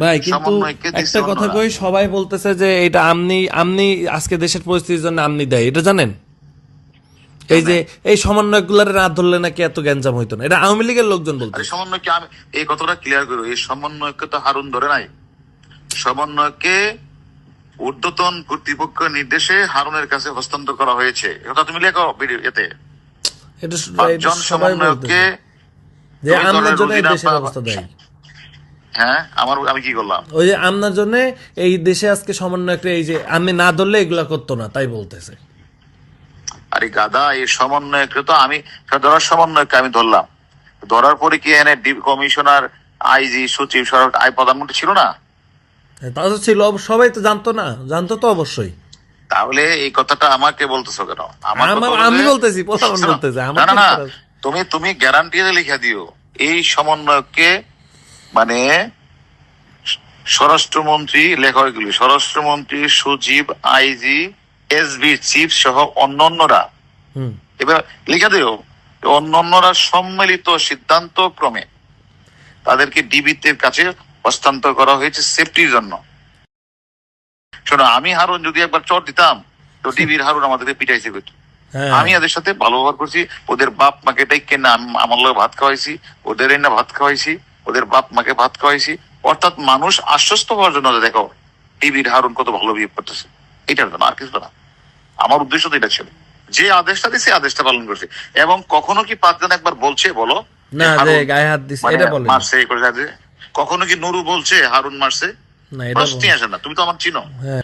ভাই কিন্তু একটা কথা কই সবাই বলতেছে যে এটা আমনি আমনি আজকে দেশের পরিস্থিতির জন্য আমনি দেয় এটা জানেন? এই যে এই সমন্বয়গুলার না ধরলে নাকি এত গ্যাঞ্জাম হইতো না। এটা আওয়ামী লীগের লোকজন বলতে আরে সমন্বয়কে আমি এই কথাটা ক্লিয়ার করব এই সমন্বয়কে তো হারুন ধরে নাই। সমন্বয়কে ঊর্ধ্বতন কর্তৃপক্ষ নির্দেশে হারুনের কাছে হস্তান্তর করা হয়েছে। এটা তুমি লেখো ভিডিও এতে। এটা সবাই সমন্বয়কে যে দলের জন্য দেশের অবস্থা দেয়। হ্যাঁ? আমার আমি কি করলাম? ওই যে আমনার জন্য এই দেশে আজকে সমন্বয়করা এই যে আমি না ধরলে এগুলা করতো না তাই বলতেছে। আরে গাদা এই সমন্বয়কে তো আমি ধরার সমন্বয়কে আমি ধরলাম। ধরার পরে কি এনে কমিশনার আইজি সচিব সরকার আই প্রধানমন্ত্রী ছিল না? তা তো ছিল সবাই তো জানতো না জানতো তো অবশ্যই। তাহলে এই কথাটা আমাকে বলতেছো কেন? আমার- আমি বলতেছি, না না? তুমি তুমি গ্যারান্টি লিখে দিও। এই সমন্বয়কে মানে স্বরাষ্ট্রমন্ত্রী লেখা স্বরাষ্ট্রমন্ত্রী সচিব আইজি এসবি চিফ সহ অন্যান্যরা। এবার লিখে দিও অন্যান্যরা সম্মিলিত সিদ্ধান্ত ক্রমে তাদেরকে ডিবিতের কাছে হস্তান্তর করা হয়েছে সেফটির জন্য। শোনো আমি হারুন যদি একবার চট দিতাম তো ডিবির হারুন আমাদেরকে পিটাইছে কইতো। হ্যাঁ। আমি এদের সাথে ভালো ব্যবহার করছি ওদের বাপ মাকে ডাইকে না আমার লোক ভাত খাওয়াইছি ওদের না ভাত খাওয়াইছি। ওদের বাপ মাকে ভাত খাওয়াইছি। অর্থাৎ মানুষ আশ্বস্ত হওয়ার জন্য দেখো টিভির হারুন কত ভালো বিহেভ করতেছে। এটার জন্য আর কিছু না। আমার উদ্দেশ্য তো এটা ছিল। যে আদেশটা দিছে আদেশটা পালন করছে। এবং কখনো কি পাঁচজন একবার বলছে বলো? না যে গায়ে হাত দিছে মানে এটা বলে মারছে এই করে কখনো কি নুরু বলছে হারুন মারছে? না এটা প্রশ্নই আসে না। তুমি তো আমার চিনো। হ্যাঁ।